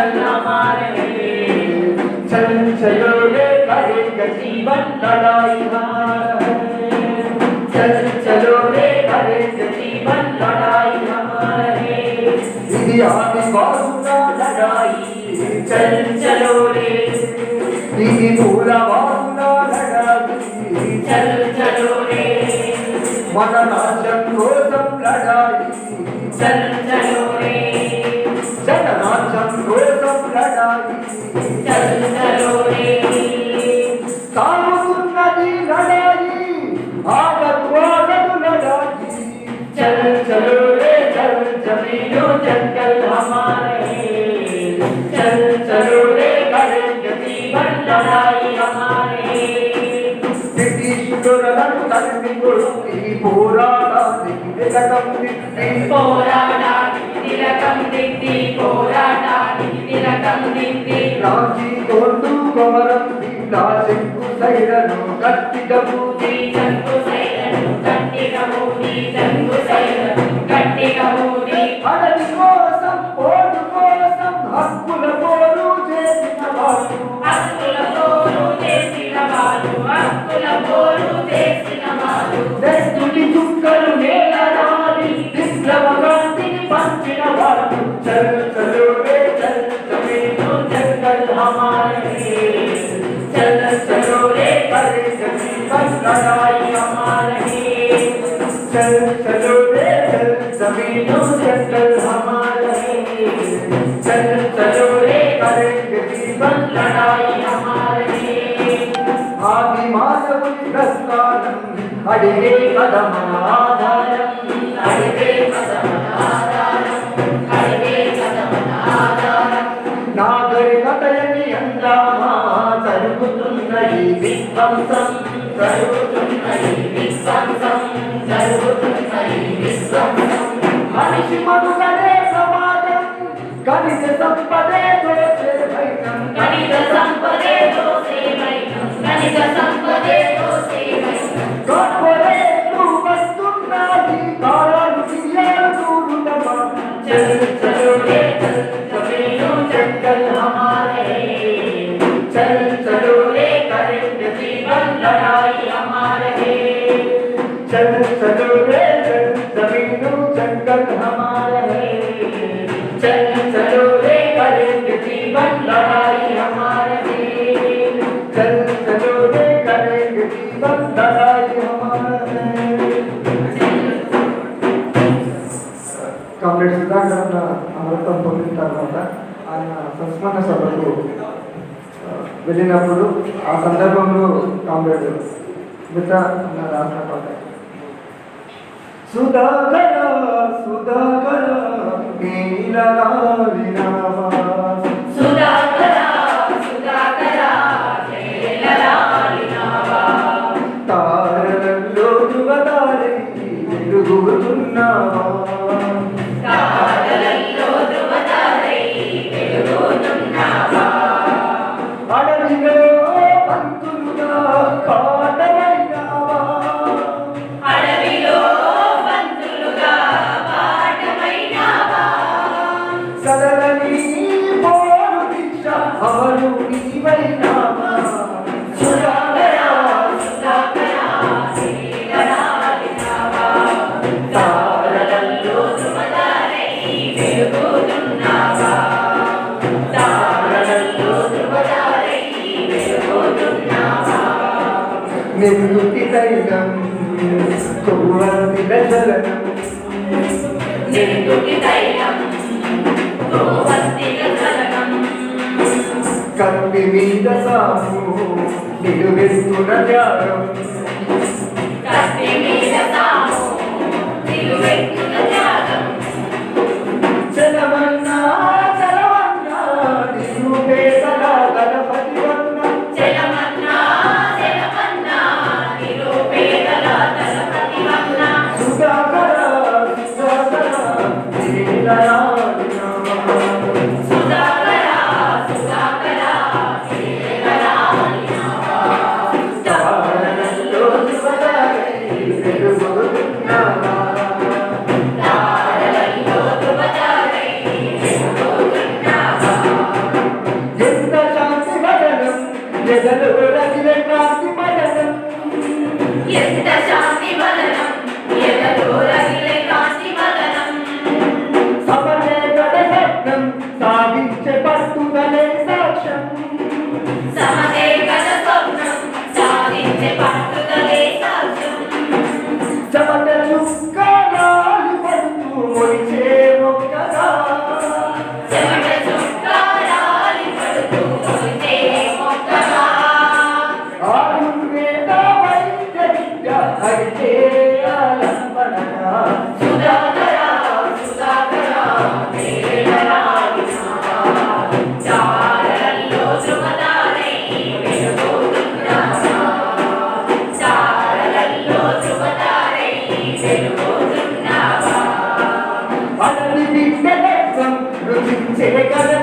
चल हमारे चल चलो रे करेंगे जीवन लड़ाई हार है चल चलो रे करेंगे जीवन लड़ाई हमारे ఇది ఆది బాగున్న లడాయి చల్ చలో రే ఇది పూల బాగున్న లడాయి చల్ చలో రే మన రాజ్యం కోసం లడాయి చల్ చలో పోరాటానికి నిలకం దిట్టి పోరాటానికి కొమరం ఇలా చెక్కు సైరను జీవన్ లడాయి హమారే चल चलो रे चल जमीनों जंगल हमारे चल चलो रे करेंगे जीवन लड़ाई हमारे ఆది మానవుని ప్రస్థానం అడిగే కదమ ఆధారం అడిగే కదమ అడిగే కదమన ఆధారం నాగరికతయని అందామా జరుగుతున్న ఈ విధ్వంసం జరుగుతున్న సంపదే దోసే వైనం గణిత సంపదే దోసే వైనం గణిత సంపదే దోసే వైనం గోపరే తూ వస్తున్నాది తారాలు తీయాలు దూరుతమా చల్ చలో రే చల్ చమేలో జంగల్ హమారే చల్ చలో కామ్రేడ్ సుధాకర్ అన్న అమృతం పొందిన తర్వాత ఆయన సంస్మరణ సభకు వెళ్ళినప్పుడు ఆ సందర్భంలో కామ్రేడ్ మిత్ర అన్న రాసిన పాట సుధాకర సుధాకర నీలరాలినావా సుధాకరా సరళని పోరు దీక్ష అవరు నీవైనావా సుధాకరా కత్తి మీద సాము నిలువెత్తున జారం. కత్తి మీద Thì nó.